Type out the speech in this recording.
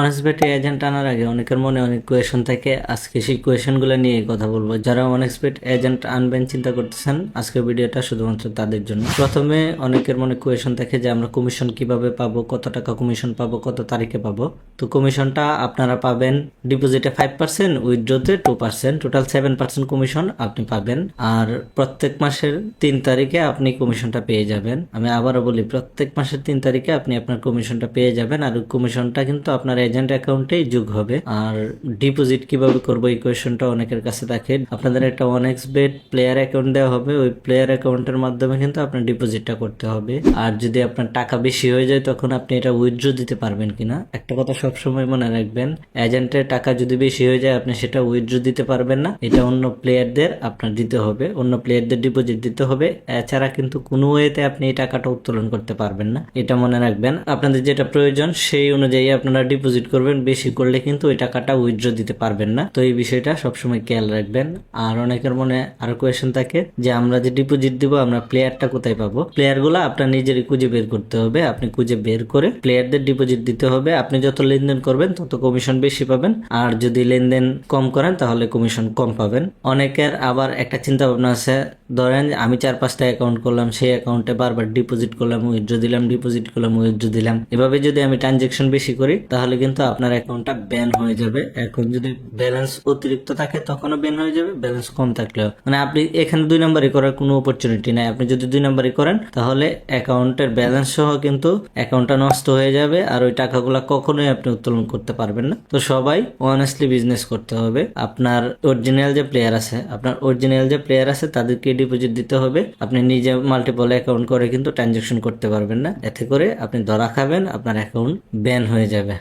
অনেক্সপেট agent আনার আগে অনেকের মনে অনেক কোয়েশন থাকে। আজকে সেই কোয়েশনগুলো নিয়ে কথা বলব। যারা অনেক্সপেট এজেন্ট আনবেন, চিন্তা করতেছেন, আজকের ভিডিওটা শুধুমাত্র তাদের জন্য। প্রথমে অনেকের মনে কোয়েশন থাকে যে আমরা কমিশন কীভাবে পাবো, কত টাকা কমিশন পাবো, কত তারিখে পাবো। তো কমিশনটা আপনারা পাবেন ডিপোজিটে five percent উইথড্রোতে two percent total seven percent commission আপনি পাবেন। আর প্রত্যেক মাসের তিন তারিখে আপনি কমিশনটা পেয়ে যাবেন। আমি আবারও বলি, প্রত্যেক মাসের তিন তারিখে আপনি আপনার কমিশনটা পেয়ে যাবেন। আর কমিশনটা কিন্তু আপনার এজেন্ট অ্যাকাউন্টেই যোগ হবে। আর ডিপোজিট কীভাবে করব এই অনেকের কাছে থাকে আপনাদের একটা অনেক্স বেড প্লেয়ার অ্যাকাউন্ট দেওয়া হবে। ওই প্লেয়ার অ্যাকাউন্টের মাধ্যমে কিন্তু আপনার ডিপোজিটটা করতে হবে। আর যদি আপনার টাকা বেশি হয়ে যায়, তখন আপনি এটা উইথড্র দিতে পারবেন কিনা? একটা কথা সবসময় মনে রাখবেন এজেন্টের টাকা যদি বেশি হয়ে যায়, আপনি সেটা উইথড্র দিতে পারবেন না। এটা অন্য প্লেয়ারদের আপনার দিতে হবে। অন্য প্লেয়ারদের ডিপোজিট দিতে হবে। এছাড়া কিন্তু কোনো ওয়েতে আপনি এই টাকাটা উত্তোলন করতে পারবেন না। এটা মনে রাখবেন। আপনাদের যেটা প্রয়োজন, সেই অনুযায়ী আপনারা ডিপোজিট করবেন, বেশি করলে কিন্তু ওই টাকাটা উইথড্র দিতে পারবেন না। তো এই বিষয়টা সবসময় খেয়াল রাখবেন। আর অনেকের মনে আরও কোয়েশন থাকে যে, আমরা যে ডিপোজিট দিব, আমরা প্লেয়ারটা কোথায় পাবো? প্লেয়ারগুলো আপনার নিজেরই খুঁজে বের করতে হবে। আপনি খুঁজে বের করে প্লেয়ারদের ডিপোজিট দিতে হবে। আপনি যত লেনদেন করবেন, তত কমিশন বেশি পাবেন। আর যদি লেনদেন কম করেন, তাহলে কমিশন কম পাবেন। অনেকের আবার একটা চিন্তা ভাবনা আছে। ধরেন আমি চার পাঁচটা অ্যাকাউন্ট করলাম, সেই অ্যাকাউন্টে বারবার ডিপোজিট করলাম উইথড্র দিলাম ডিপোজিট করলাম উইথড্র দিলাম। এভাবে যদি আমি ট্রানজেকশন বেশি করি, তাহলে কিন্তু আপনার অ্যাকাউন্টটা ব্যান হয়ে যাবে। এখন যদি ব্যালেন্স অতিরিক্ত থাকে, তখনও ব্যান হয়ে যাবে ব্যালেন্স কম থাকলেও। মানে আপনি এখানে দুই নাম্বারই করার কোনো অপরচুনিটি নাই। আপনি যদি দুই নাম্বারই করেন, তাহলে অ্যাকাউন্টের ব্যালেন্স সহ কিন্তু অ্যাকাউন্টটা নষ্ট হয়ে যাবে আর ওই টাকাগুলো কখনোই আপনি উত্তোলন করতে পারবেন না। তো সবাই অনেস্টলি বিজনেস করতে হবে। আপনার অরিজিনাল যে প্লেয়ার আছে, আপনার অরিজিনাল যে প্লেয়ার আছে, তাদেরকে ডিপোজিট দিতে হবে। আপনি নিজে মাল্টিপল অ্যাকাউন্ট করে কিন্তু ট্রানজেকশন করতে পারবেন না। এতে করে আপনি ধরা খাবেন, আপনার অ্যাকাউন্ট ব্যান হয়ে যাবে।